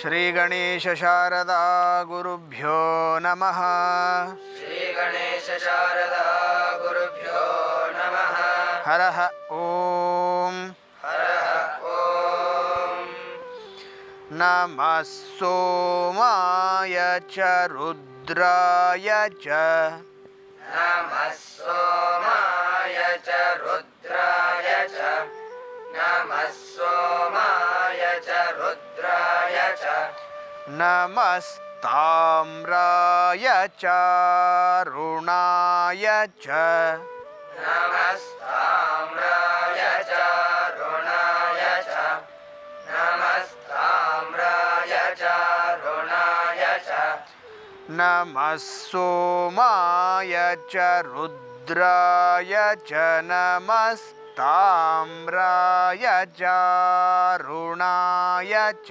श्रीगणेशशारदा गुरुभ्यो नमः। श्रीगणेशशारदा गुरुभ्यो नमः हरः ॐ नमः सोमाय च रुद्राय च। नमः सोमाय च रुद्राय च। नमः नमस्ताम्राय चारुणाय च। नमस्ताम्राय च रुणाय च। नमस्ताम्राय च रुणाय च। नमः सोमाय च रुद्राय च। नमस्ताम्राय चारुणाय च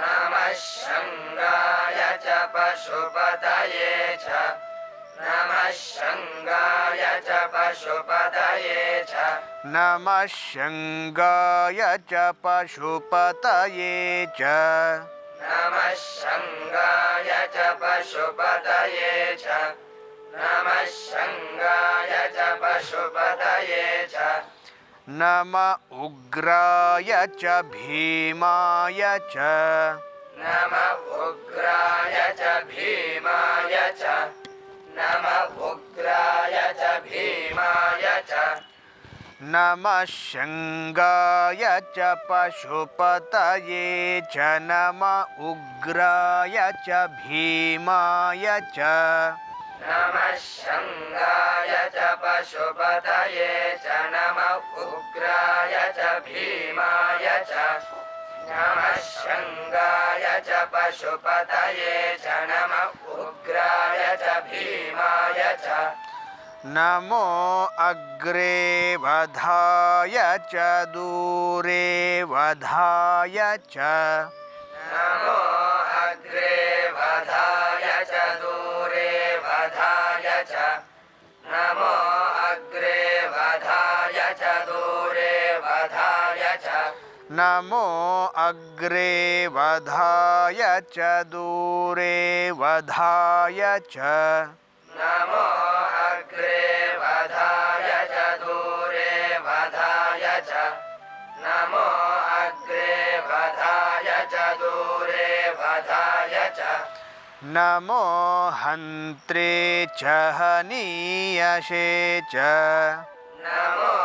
नमः शङ्गाय च पशुपतये च नमः शङ्गाय च पशुपतये च नमः शङ्गाय च पशुपतये च नमः शङ्गाय च पशुपतये च नमः शङ्गाय च पशुपतये च नम उग्राय च भीमाय च। नम उग्राय च भीमाय च। नम उग्राय च भीमाय च। नमः शङ्गाय च पशुपतये च। नम उग्राय च भीमाय च। नमः शङ्गाय च पशुपतये च नम उग्राय च भीमाय च नमः शङ्गाय च पशुपतये च नम उग्राय च भीमाय च नमो अग्रे वधाय च दूरे वधाय च नमो अग्रे वधाय च दूरे नमो अग्रे वधाय च दूरे वधाय च। नमो अग्रे वधाय च दूरे वधाय च। नमो अग्रे वधाय च दूरे वधाय च। नमो हन्त्रे च हनीयशे च। नमो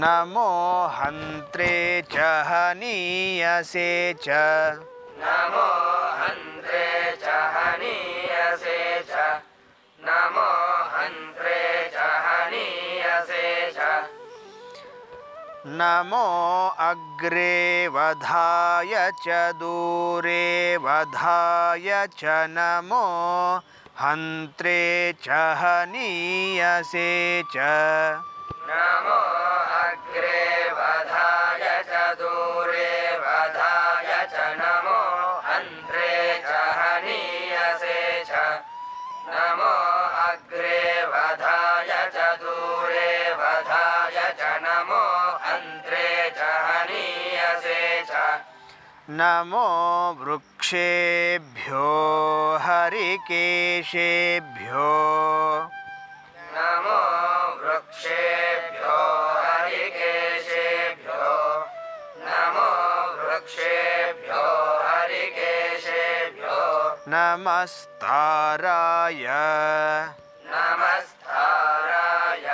नमो हन्त्रे च हनीयसे च। नमो हन्त्रे च हनीयसे च। नमो हन्त्रे च हनीयसे च। नमो अग्रे वधाय च दूरे वधाय च नमो हन्त्रे च हनीयसे च। नमो नमो अग्रे वधाय च दूरे वधाय च नमो हन्त्रे च हनीयसे च। नमो वृक्षेभ्यो हरिकेशेभ्यो। नमो वृक्षेभ्यो हरिकेशेभ्यो। नमो वृक्षेभ्यो नमस्ताराय। नमस्ताराय।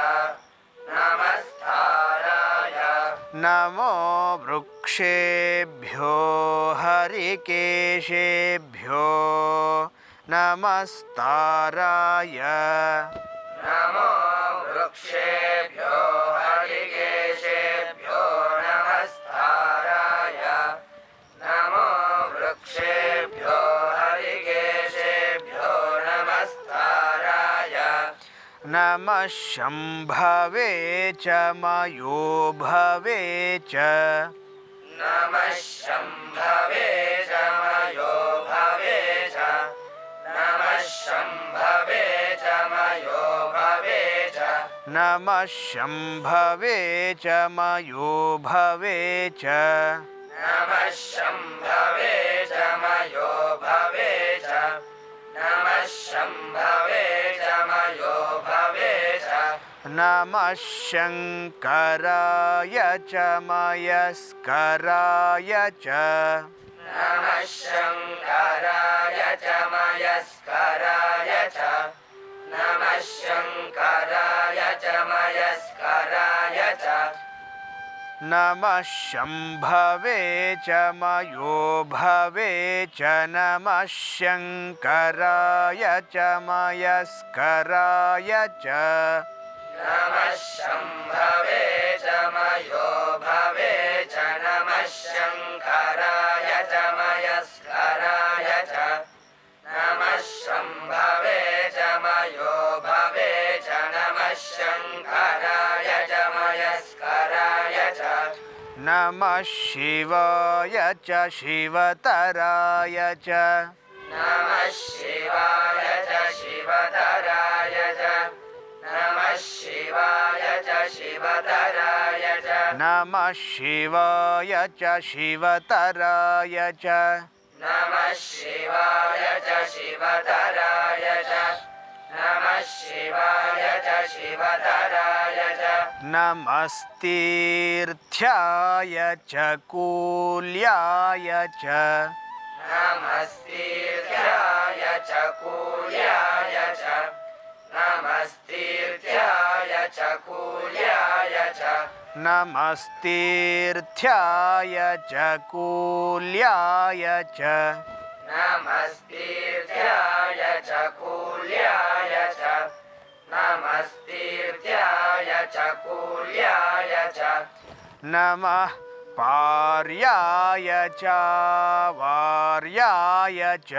नमस्ताराय। नमो वृक्षेभ्यो हरिकेशेभ्यो। नमस्ताराय। नमो वृक्षेभ्यो हरिकेशेभ्यो। नमस्ताराय। नमो वृक्षेभ्यो नमः शम्भवे च मयो भवे च। नमः शम्भवे च मयो भवे च। नमः शम्भवे च मयो भवे च। नमः शम्भवे च मयो भवे च। नमः शम्भवे च मयो भवे च। नमः शम्भवे च मयो भवे च नमः शङ्कराय च मयस्कराय च नमः शङ्कराय च मयस्कराय च नमः शङ्कराय च मयस्कराय च नमः शम्भवे च मयो भवे च नमः शङ्कराय च मयस्कराय च नमः शम्भवे च मयो भवे च नमः शङ्कराय च मयस्कराय च नमः शम्भवे च मयो भवे च नमः शङ्कराय च मयस्कराय च नमः शिवाय च शिवतराय च नमः शिवाय च शिवतराय च शिवाय च शिवतराय च। नमः शिवाय च शिवतराय च। नमः शिवाय च शिवतराय च। नमः शिवाय च शिवतराय च। नमस्तीर्थ्याय च कूल्याय च। नमस्तीर्थ्याय च कूल्याय च नमस्तीर्थ्याय च कूल्याय च नमस्तीर्थ्याय च कूल्याय च नमस्तीर्थ्याय च कूल्याय च नमस्तीर्थ्याय च कूल्याय च नमः पार्याय च वार्याय च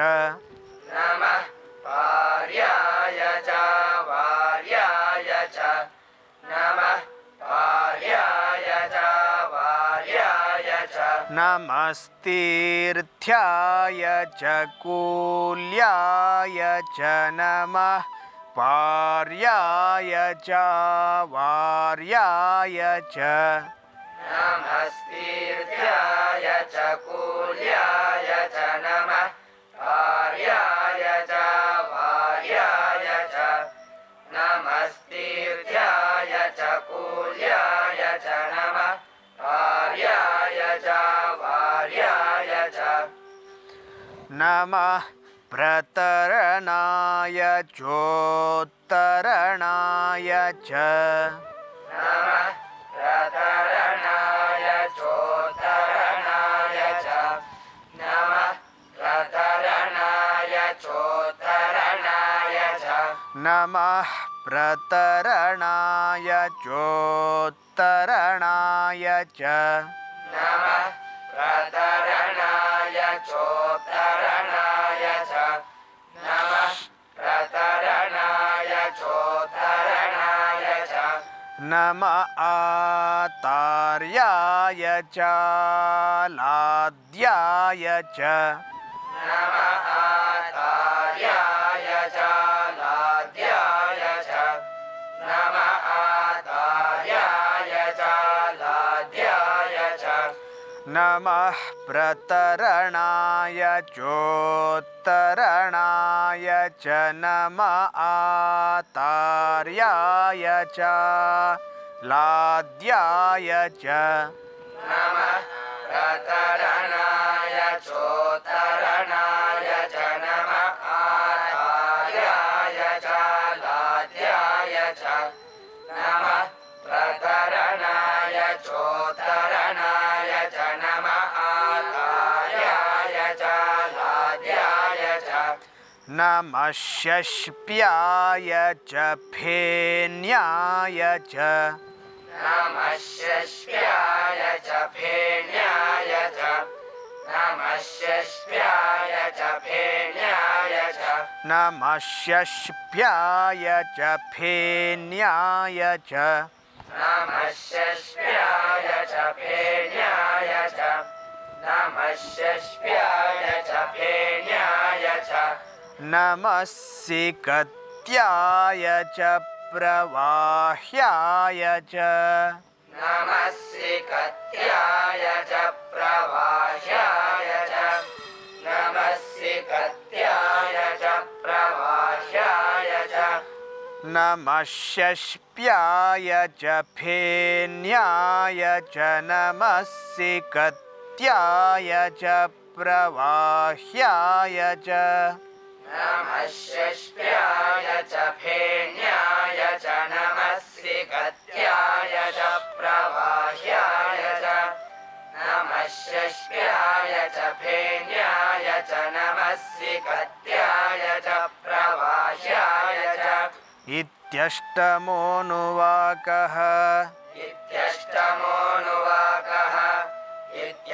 नमः पार्याय च नमस्तीर्थ्याय च कूल्याय च नमः। पार्याय च, वार्याय च। नमस्तीर्थ्याय च, कूल्याय च नमः। पार्याय च, वार्याय च। नमस्तीर्थ्याय च, कूल्याय नमः प्रतरणाय चोत्तरणाय च। प्रतरणाय चोत्तरणाय च नमः प्रतरणाय चोत्तरणाय च। नमः प्रतरणाय चोत्तरणाय च नमः प्रतरणाय चोत्तरणाय च नमः। प्रतरणाय चोत्तरणाय च नम आतार्याय च लाद्याय च नमः आतार्याय च लाद्याय च नमः आतार्याय नमः प्रतरणाय चोत्तरणाय च नम आतार्याय च लाद्याय च नमः प्रतरणाय चोत्तरणाय च नमः आतार्याय च लाद्याय च नमः नमः षष्प्याय च फेन्याय च नमः शस्याय च फेण्याय च नमः षष्ठ्याय च फेन्याय च नमः षष्भ्याय च फेन्याय च नमः षष्ठ्याय च फेन्याय च नमः षष्ठ्याय च फेन्याय च नमः सिकत्याय च प्रवाह्याय च। नमः च प्रवाह्याय च। नमः च प्रवाह्याय च। नमः च फेन्याय च। नमः च प्रवाह्याय च। ्याय च फेण्याय च नमसि कत्याय च प्रवाह्याय च अमशिष्ट्याय च फेण्याय च नमस्य॒ कत्याय च प्रवाह्याय च इत्यष्टमोऽनुवाकः इत्यष्टमोऽनुवाकः